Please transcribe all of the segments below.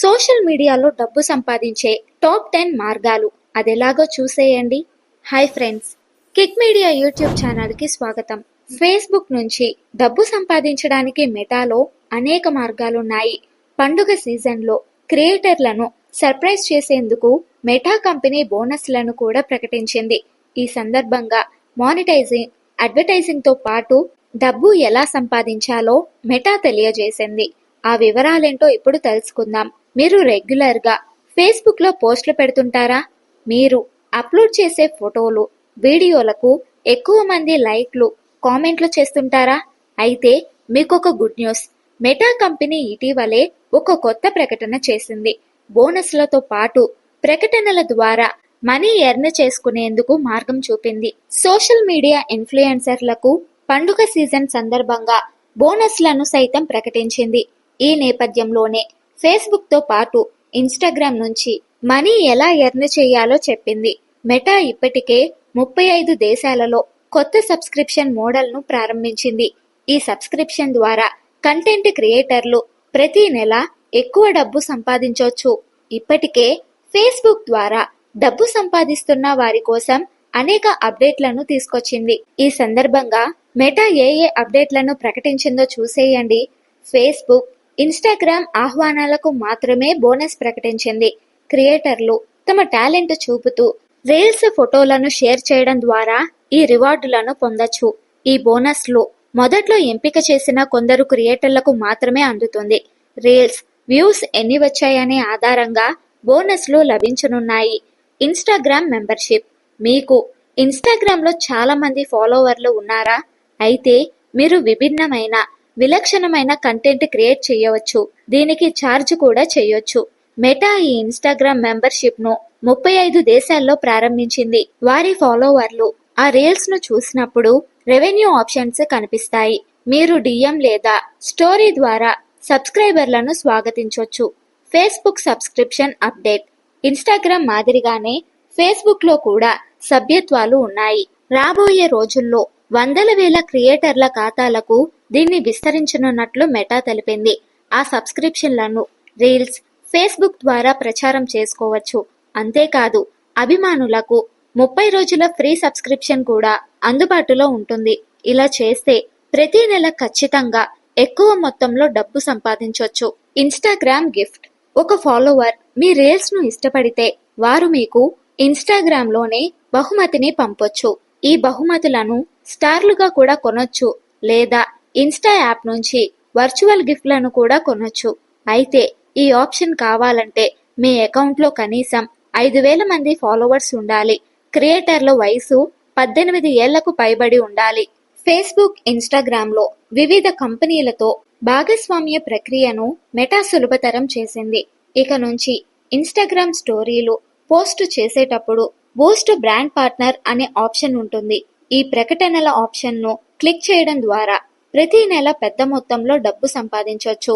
Social మీడియాలో డబ్బు సంపాదించే టాప్ టెన్ మార్గాలు అదెలాగో చూసేయండి. Hi friends. Kick media YouTube ఛానల్కి స్వాగతం. ఫేస్బుక్ నుంచి డబ్బు సంపాదించడానికి మెటాలో అనేక మార్గాలున్నాయి. పండుగ సీజన్లో క్రియేటర్లను సర్ప్రైజ్ చేసేందుకు మెటా కంపెనీ బోనస్లను కూడా ప్రకటించింది. ఈ సందర్భంగా మానిటైజింగ్ అడ్వర్టైజింగ్తో పాటు డబ్బు ఎలా సంపాదించాలో మెటా తెలియజేసింది. ఆ వివరాలేంటో ఇప్పుడు తెలుసుకుందాం. మీరు రెగ్యులర్గా ఫేస్బుక్లో పోస్టులు పెడుతుంటారా? మీరు అప్లోడ్ చేసే ఫోటోలు వీడియోలకు ఎక్కువ మంది లైక్లు కామెంట్లు చేస్తుంటారా? అయితే మీకు ఒక గుడ్ న్యూస్. మెటా కంపెనీ ఇటీవలే ఒక కొత్త ప్రకటన చేసింది. బోనస్లతో పాటు ప్రకటనల ద్వారా మనీ ఎర్న్ చేసుకునేందుకు మార్గం చూపింది. సోషల్ మీడియా ఇన్ఫ్లుయెన్సర్లకు పండుగ సీజన్ సందర్భంగా బోనస్లను సైతం ప్రకటించింది. ఈ నేపథ్యంలోనే ఫేస్బుక్తో పాటు ఇన్స్టాగ్రామ్ నుంచి మనీ ఎలా ఎర్న్ చేయాలో చెప్పింది. మెటా ఇప్పటికే ముప్పై ఐదు దేశాలలో కొత్త సబ్స్క్రిప్షన్ మోడల్ను ప్రారంభించింది. ఈ సబ్స్క్రిప్షన్ ద్వారా కంటెంట్ క్రియేటర్లు ప్రతి నెల ఎక్కువ డబ్బు సంపాదించవచ్చు ఇప్పటికే ఫేస్బుక్ ద్వారా డబ్బు సంపాదిస్తున్న వారి కోసం అనేక అప్డేట్లను తీసుకొచ్చింది. ఈ సందర్భంగా మెటా ఏ ఏ అప్డేట్లను ప్రకటించిందో చూసేయండి. ఫేస్బుక్ ఇన్స్టాగ్రామ్ ఆహ్వానాలకు మాత్రమే బోనస్ ప్రకటించింది. క్రియేటర్లు తమ టాలెంట్ చూపుతూ రీల్స్ ఫోటోలను షేర్ చేయడం ద్వారా ఈ రివార్డులను పొందొచ్చు. ఈ బోనస్లు మొదట్లో ఎంపిక చేసిన కొందరు క్రియేటర్లకు మాత్రమే అందుతుంది. రీల్స్ వ్యూస్ ఎన్ని వచ్చాయనే ఆధారంగా బోనస్లు లభించనున్నాయి. Instagram membership. మీకు ఇన్స్టాగ్రామ్లో చాలా మంది ఫాలోవర్లు ఉన్నారా? అయితే మీరు విభిన్నమైన విలక్షణమైన కంటెంట్ క్రియేట్ చేయవచ్చు. దీనికి ఛార్జ్ కూడా చేయొచ్చు. మెటా ఈ ఇన్స్టాగ్రామ్ మెంబర్షిప్ను ముప్పై ఐదు దేశాల్లో ప్రారంభించింది. వారి ఫాలోవర్లు ఆ రీల్స్ను చూసినప్పుడు రెవెన్యూ ఆప్షన్స్ కనిపిస్తాయి. మీరు డిఎం లేదా స్టోరీ ద్వారా సబ్స్క్రైబర్లను స్వాగతించవచ్చు ఫేస్బుక్ సబ్స్క్రిప్షన్ అప్డేట్ ఇన్స్టాగ్రామ్ మాదిరిగానే ఫేస్బుక్లో కూడా సభ్యత్వాలు ఉన్నాయి. రాబోయే రోజుల్లో వందల వేల క్రియేటర్ల ఖాతాలకు దీన్ని విస్తరించనున్నట్లు మెటా తెలిపింది. ఆ సబ్స్క్రిప్షన్లను రీల్స్ ఫేస్బుక్ ద్వారా ప్రచారం చేసుకోవచ్చు. అంతేకాదు అభిమానులకు ముప్పై రోజుల ఫ్రీ సబ్స్క్రిప్షన్ కూడా అందుబాటులో ఉంటుంది. ఇలా చేస్తే ప్రతి నెల ఖచ్చితంగా ఎక్కువ మొత్తంలో డబ్బు సంపాదించవచ్చు ఇన్స్టాగ్రామ్ గిఫ్ట్. ఒక ఫాలోవర్ మీ రీల్స్ను ఇష్టపడితే వారు మీకు ఇన్స్టాగ్రామ్లోనే బహుమతిని పంపొచ్చు. ఈ బహుమతులను స్టార్లుగా కూడా కొనొచ్చు లేదా ఇన్స్టా యాప్ నుంచి వర్చువల్ గిఫ్ట్లను కూడా కొనొచ్చు. అయితే ఈ ఆప్షన్ కావాలంటే మీ అకౌంట్లో కనీసం ఐదు వేల మంది ఫాలోవర్స్ ఉండాలి. క్రియేటర్ల వయసు పద్దెనిమిది ఏళ్ళకు పైబడి ఉండాలి. ఫేస్బుక్ ఇన్స్టాగ్రామ్లో వివిధ కంపెనీలతో భాగస్వామ్య ప్రక్రియను మెటా సులభతరం చేసింది. ఇక నుంచి ఇన్స్టాగ్రామ్ స్టోరీలు పోస్ట్ చేసేటప్పుడు బూస్ట్ బ్రాండ్ పార్ట్నర్ అనే ఆప్షన్ ఉంటుంది. ఈ ప్రకటనల ఆప్షన్ను క్లిక్ చేయడం ద్వారా ప్రతి నెల పెద్ద మొత్తంలో డబ్బు సంపాదించవచ్చు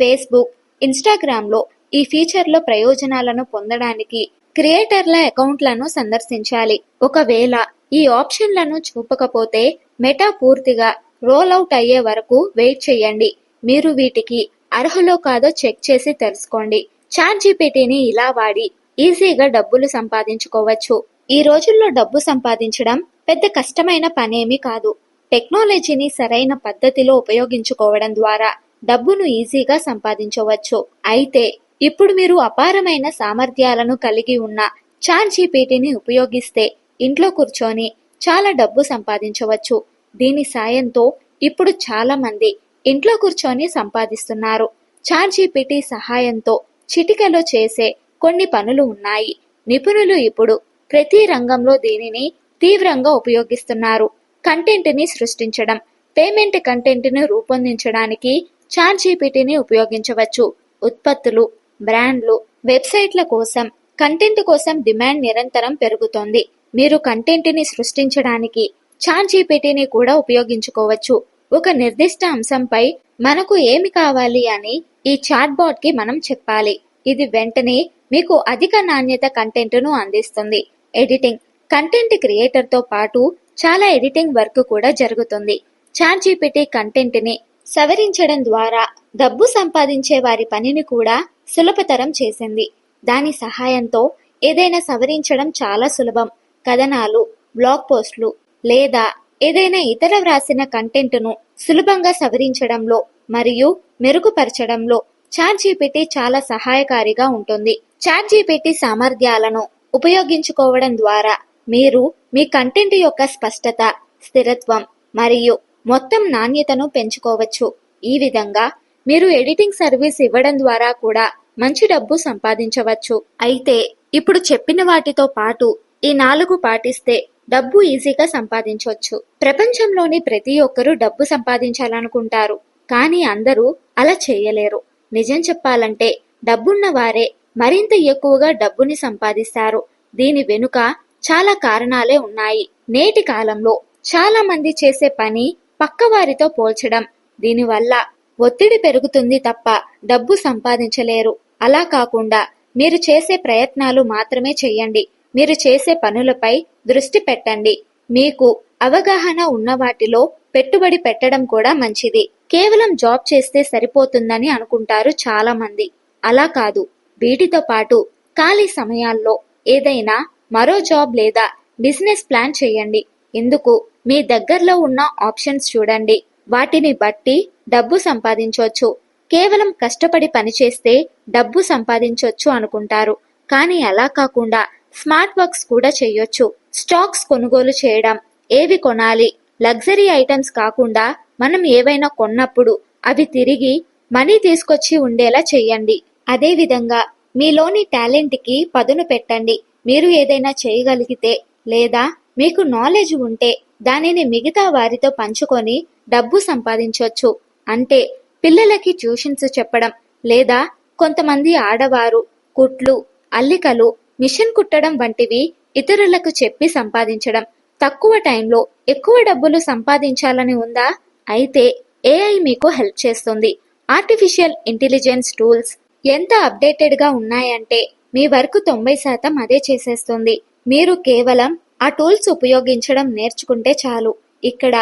ఫేస్బుక్ ఇన్స్టాగ్రామ్లో ఈ ఫీచర్లో ప్రయోజనాలను పొందడానికి క్రియేటర్ల అకౌంట్లను సందర్శించాలి. ఒకవేళ ఈ ఆప్షన్లను చూపకపోతే మెటా పూర్తిగా రోల్ అవుట్ అయ్యే వరకు వెయిట్ చేయండి. మీరు వీటికి అర్హులో కాదో చెక్ చేసి తెలుసుకోండి. చాట్ జీపీటీని ఇలా వాడి ఈజీగా డబ్బులు సంపాదించుకోవచ్చు. ఈ రోజుల్లో డబ్బు సంపాదించడం పెద్ద కష్టమైన పనేమీ కాదు. టెక్నాలజీని సరైన పద్ధతిలో ఉపయోగించుకోవడం ద్వారా డబ్బును ఈజీగా సంపాదించవచ్చు. అయితే ఇప్పుడు మీరు అపారమైన సామర్థ్యాలను కలిగి ఉన్న చాట్ జీపీటీని ఉపయోగిస్తే ఇంట్లో కూర్చొని చాలా డబ్బు సంపాదించవచ్చు. దీని సాయంతో ఇప్పుడు చాలా మంది ఇంట్లో కూర్చొని సంపాదిస్తున్నారు. చాట్ జీపీటీ సహాయంతో చిటికలో చేసే కొన్ని పనులు ఉన్నాయి. నిపుణులు ఇప్పుడు ప్రతి రంగంలో దీనిని తీవ్రంగా ఉపయోగిస్తున్నారు. కంటెంట్ని సృష్టించడం పేమెంట్ కంటెంట్ను రూపొందించడానికి చాట్ జీపీటీని ఉపయోగించవచ్చు. ఉత్పత్తులు బ్రాండ్లు వెబ్సైట్ల కోసం కంటెంట్ కోసం డిమాండ్ నిరంతరం పెరుగుతోంది. మీరు కంటెంట్ని సృష్టించడానికి చాట్ జీపీటీని కూడా ఉపయోగించుకోవచ్చు. ఒక నిర్దిష్ట అంశంపై మనకు ఏమి కావాలి అని ఈ చాట్ బాట్కి మనం చెప్పాలి. ఇది వెంటనే మీకు అధిక నాణ్యత కంటెంట్ను అందిస్తుంది. ఎడిటింగ్ కంటెంట్ క్రియేటర్తో పాటు చాలా ఎడిటింగ్ వర్క్ కూడా జరుగుతుంది. చాట్ జీపీటీ కంటెంట్ని సవరించడం ద్వారా డబ్బు సంపాదించే వారి పనిని కూడా సులభతరం చేసింది. దాని సహాయంతో ఏదైనా సవరించడం చాలా సులభం. కథనాలు బ్లాగ్ పోస్టులు లేదా ఏదైనా ఇతర వ్రాసిన కంటెంట్ను సులభంగా సవరించడంలో మరియు మెరుగుపరచడంలో చాట్ జీపీటీ చాలా సహాయకారిగా ఉంటుంది. చాట్ జీపీటీ సామర్థ్యాలను ఉపయోగించుకోవడం ద్వారా మీరు మీ కంటెంట్ యొక్క స్పష్టత స్థిరత్వం మరియు మొత్తం నాణ్యతను పెంచుకోవచ్చు. ఈ విధంగా మీరు ఎడిటింగ్ సర్వీస్ ఇవ్వడం ద్వారా కూడా మంచి డబ్బు సంపాదించవచ్చు. అయితే ఇప్పుడు చెప్పిన వాటితో పాటు ఈ నాలుగు పాటిస్తే డబ్బు ఈజీగా సంపాదించవచ్చు. ప్రపంచంలోని ప్రతి ఒక్కరూ డబ్బు సంపాదించాలనుకుంటారు కానీ అందరూ అలా చేయలేరు. నిజం చెప్పాలంటే డబ్బున్న వారే మరింత ఎక్కువగా డబ్బుని సంపాదిస్తారు. దీని వెనుక చాలా కారణాలే ఉన్నాయి. నేటి కాలంలో చాలా మంది చేసే పని పక్కవారితో పోల్చడం. దీనివల్ల ఒత్తిడి పెరుగుతుంది తప్ప డబ్బు సంపాదించలేరు. అలా కాకుండా మీరు చేసే ప్రయత్నాలు మాత్రమే చేయండి. మీరు చేసే పనులపై దృష్టి పెట్టండి. మీకు అవగాహన ఉన్న వాటిలో పెట్టుబడి పెట్టడం కూడా మంచిది. కేవలం జాబ్ చేస్తే సరిపోతుందని అనుకుంటారు చాలా మంది. అలా కాదు. వీటితో పాటు ఖాళీ సమయాల్లో ఏదైనా మరో జాబ్ లేదా బిజినెస్ ప్లాన్ చేయండి. ఎందుకు? మీ దగ్గరలో ఉన్న ఆప్షన్స్ చూడండి. వాటిని బట్టి డబ్బు సంపాదించవచ్చు కేవలం కష్టపడి పనిచేస్తే డబ్బు సంపాదించవచ్చు అనుకుంటారు. కానీ అలా కాకుండా స్మార్ట్ వర్క్స్ కూడా చేయొచ్చు. స్టాక్స్ కొనుగోలు చేయడం ఏవి కొనాలి లగ్జరీ ఐటమ్స్ కాకుండా మనం ఏవైనా కొన్నప్పుడు అవి తిరిగి మనీ తీసుకొచ్చి ఉండేలా చేయండి. అదేవిధంగా మీలోని టాలెంట్కి పదును పెట్టండి. మీరు ఏదైనా చేయగలిగితే లేదా మీకు నాలెడ్జ్ ఉంటే దానిని మిగతా వారితో పంచుకొని డబ్బు సంపాదించవచ్చు అంటే పిల్లలకి ట్యూషన్స్ చెప్పడం లేదా కొంతమంది ఆడవారు కుట్లు అల్లికలు మిషన్ కుట్టడం వంటివి ఇతరులకు చెప్పి సంపాదించడం. తక్కువ టైంలో ఎక్కువ డబ్బులు సంపాదించాలని ఉందా? అయితే ఏఐ మీకు హెల్ప్ చేస్తుంది. ఆర్టిఫిషియల్ ఇంటెలిజెన్స్ టూల్స్ ఎంత అప్డేటెడ్గా ఉన్నాయంటే మీ వర్క్ తొంభై శాతం అదే చేసేస్తుంది. మీరు కేవలం ఆ టూల్స్ ఉపయోగించడం నేర్చుకుంటే చాలు. ఇక్కడ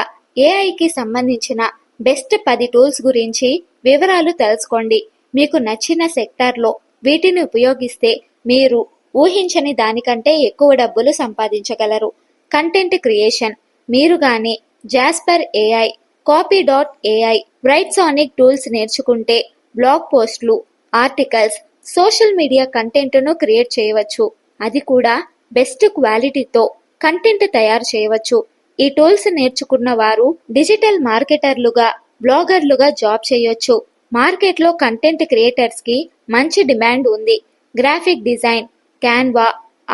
ఏఐకి సంబంధించిన బెస్ట్ పది టూల్స్ గురించి వివరాలు తెలుసుకోండి. మీకు నచ్చిన సెక్టార్లో వీటిని ఉపయోగిస్తే మీరు ఊహించని దానికంటే ఎక్కువ డబ్బులు సంపాదించగలరు. కంటెంట్ క్రియేషన్ మీరు గాని Jasper AI copy dot AI Writesonic tools నేర్చుకుంటే బ్లాగ్ పోస్టులు ఆర్టికల్స్ సోషల్ మీడియా కంటెంట్ను క్రియేట్ చేయవచ్చు. అది కూడా బెస్ట్ క్వాలిటీతో కంటెంట్ తయారు చేయవచ్చు. ఈ టూల్స్ నేర్చుకున్న వారు డిజిటల్ మార్కెటర్లుగా బ్లాగర్లుగా జాబ్ చేయొచ్చు. మార్కెట్లో కంటెంట్ క్రియేటర్స్కి మంచి డిమాండ్ ఉంది. Graphic design Canva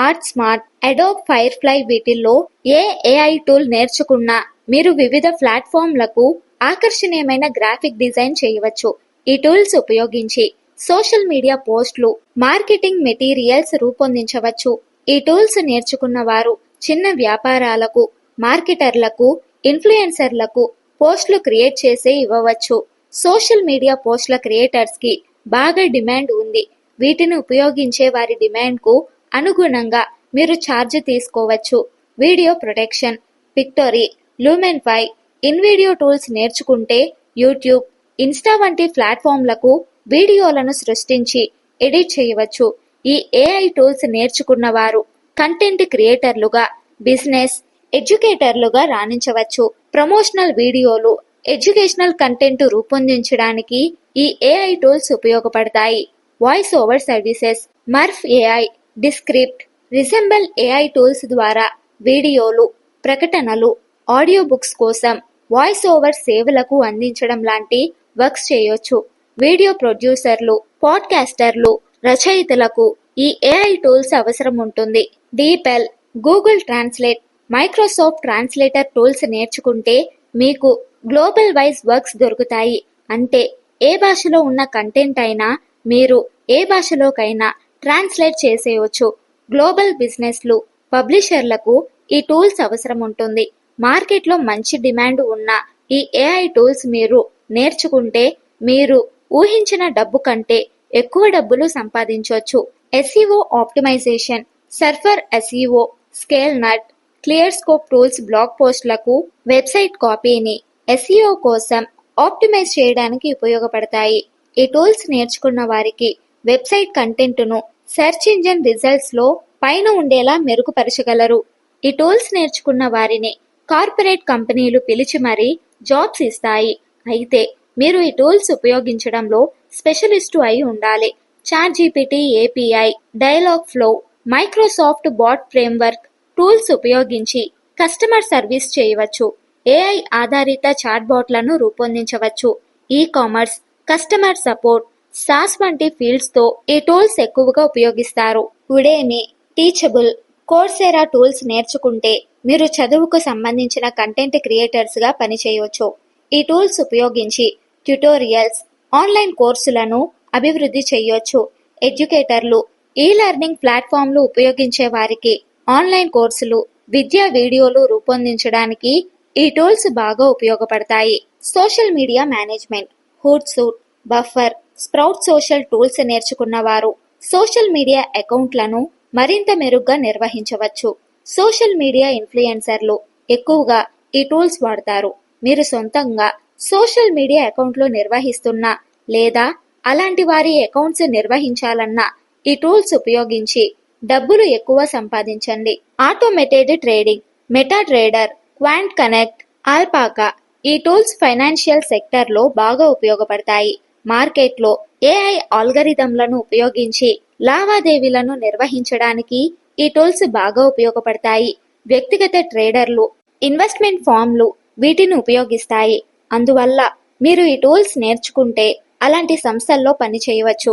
art smart Adobe Firefly వీటిల్లో ఏ ఏఐ టూల్ నేర్చుకున్నా మీరు వివిధ ప్లాట్ఫామ్లకు ఆకర్షణీయమైన గ్రాఫిక్ డిజైన్ చేయవచ్చు. ఈ టూల్స్ ఉపయోగించి సోషల్ మీడియా పోస్టులు మార్కెటింగ్ మెటీరియల్స్ రూపొందించవచ్చు. ఈ టూల్స్ నేర్చుకున్న వారు చిన్న వ్యాపారాలకు మార్కెటర్లకు ఇన్ఫ్లుయెన్సర్లకు పోస్టులు క్రియేట్ చేసి ఇవ్వవచ్చు. సోషల్ మీడియా పోస్టుల క్రియేటర్స్కి బాగా డిమాండ్ ఉంది. వీటిని ఉపయోగించే వారి డిమాండ్కు అనుగుణంగా మీరు ఛార్జ్ తీసుకోవచ్చు. Video protection Pictory Lumen5 InVideo tools నేర్చుకుంటే యూట్యూబ్ ఇన్స్టా వంటి ప్లాట్ఫామ్లకు వీడియోలను సృష్టించి ఎడిట్ చేయవచ్చు. ఈ ఏఐ టూల్స్ నేర్చుకున్న వారు కంటెంట్ క్రియేటర్లుగా బిజినెస్ ఎడ్యుకేటర్లుగా రాణించవచ్చు. ప్రమోషనల్ వీడియోలు ఎడ్యుకేషనల్ కంటెంట్ రూపొందించడానికి ఈ ఏఐ టూల్స్ ఉపయోగపడతాయి. Voice over services Murf AI Descript Resemble AI tools ద్వారా వీడియోలు ప్రకటనలు ఆడియో బుక్స్ కోసం వాయిస్ ఓవర్ సేవలకు అందించడం లాంటి వర్క్స్ చేయొచ్చు. వీడియో ప్రొడ్యూసర్లు పాడ్కాస్టర్లు రచయితలకు ఈ ఏఐ టూల్స్ అవసరం ఉంటుంది. DeepL Google Translate Microsoft Translator tools నేర్చుకుంటే మీకు గ్లోబల్ వైజ్ వర్క్స్ దొరుకుతాయి. అంటే ఏ భాషలో ఉన్న కంటెంట్ అయినా మీరు ఏ భాషలోకైనా ట్రాన్స్లేట్ చేసేయవచ్చు గ్లోబల్ బిజినెస్లు పబ్లిషర్లకు ఈ టూల్స్ అవసరం ఉంటుంది. మార్కెట్లో మంచి డిమాండ్ ఉన్న ఈ ఏఐ టూల్స్ మీరు నేర్చుకుంటే మీరు ఊహించిన డబ్బు కంటే ఎక్కువ డబ్బులు సంపాదించవచ్చు SEO optimisation Surfer SEO Scalenut Clearscope tools blog పోస్టులకు వెబ్సైట్ కాపీని ఎస్ఈఓ కోసం ఆప్టిమైజ్ చేయడానికి ఉపయోగపడతాయి. ఈ టూల్స్ నేర్చుకున్న వారికి వెబ్సైట్ కంటెంట్ను సెర్చ్ ఇంజిన్ రిజల్ట్స్లో పైన ఉండేలా మెరుగుపరచగలరు. ఈ టూల్స్ నేర్చుకున్న వారిని కార్పొరేట్ కంపెనీలు పిలిచి మరీ జాబ్స్ ఇస్తాయి. అయితే మీరు ఈ టూల్స్ ఉపయోగించడంలో స్పెషలిస్టు అయి ఉండాలి. ChatGPT API Dialogflow Microsoft Bot Framework tools ఉపయోగించి కస్టమర్ సర్వీస్ చేయవచ్చు. ఏఐ ఆధారిత చాట్బాట్లను రూపొందించవచ్చు. E commerce customer support sauce వంటి ఫీల్డ్స్తో ఈ టూల్స్ ఎక్కువగా ఉపయోగిస్తారు. ఉడేమి టీచబుల్ కోర్సెరా టూల్స్ నేర్చుకుంటే మీరు చదువుకు సంబంధించిన కంటెంట్ క్రియేటర్స్గా పనిచేయవచ్చు. ఈ టూల్స్ ఉపయోగించి ట్యుటోరియల్స్ ఆన్లైన్ కోర్సులను అభివృద్ధి చేయొచ్చు. ఎడ్యుకేటర్లు ఈ లెర్నింగ్ ప్లాట్ఫామ్లు ఉపయోగించే వారికి ఆన్లైన్ కోర్సులు విద్యా వీడియోలు రూపొందించడానికి ఈ టూల్స్ బాగా ఉపయోగపడతాయి. Social media management Hootsuite Buffer Sprout Social tools నేర్చుకున్న వారు సోషల్ మీడియా అకౌంట్లను మరింత మెరుగ్గా నిర్వహించవచ్చు. సోషల్ మీడియా ఇన్ఫ్లుయెన్సర్లు ఎక్కువగా ఈ టూల్స్ వాడతారు. మీరు సొంతంగా సోషల్ మీడియా అకౌంట్లు నిర్వహిస్తున్నా లేదా అలాంటి వారి అకౌంట్స్ నిర్వహించాలన్నా ఈ టూల్స్ ఉపయోగించి డబ్బులు ఎక్కువ సంపాదించండి. Automated trading MetaTrader QuantConnect Alpaca ఈ టూల్స్ ఫైనాన్షియల్ సెక్టర్లో బాగా ఉపయోగపడతాయి. మార్కెట్లో ఏఐ ఆల్గరిథంలను ఉపయోగించి లావాదేవీలను నిర్వహించడానికి ఈ టూల్స్ బాగా ఉపయోగపడతాయి. వ్యక్తిగత ట్రేడర్లు ఇన్వెస్ట్మెంట్ ఫామ్లు వీటిని ఉపయోగిస్తాయి. అందువల్ల మీరు ఈ టూల్స్ నేర్చుకుంటే అలాంటి సంస్థల్లో పని చేయవచ్చు.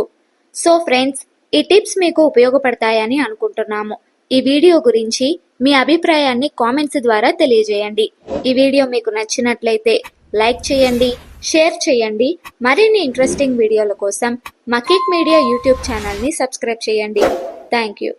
సో ఫ్రెండ్స్ ఈ టిప్స్ మీకు ఉపయోగపడతాయని అనుకుంటున్నాము. ఈ వీడియో గురించి మీ అభిప్రాయాన్ని కామెంట్స్ ద్వారా తెలియజేయండి. ఈ వీడియో మీకు నచ్చినట్లయితే లైక్ చేయండి షేర్ చేయండి. మరిన్ని ఇంట్రెస్టింగ్ వీడియోల కోసం మా కిక్ మీడియా యూట్యూబ్ ఛానల్ని సబ్స్క్రైబ్ చేయండి. Thank you.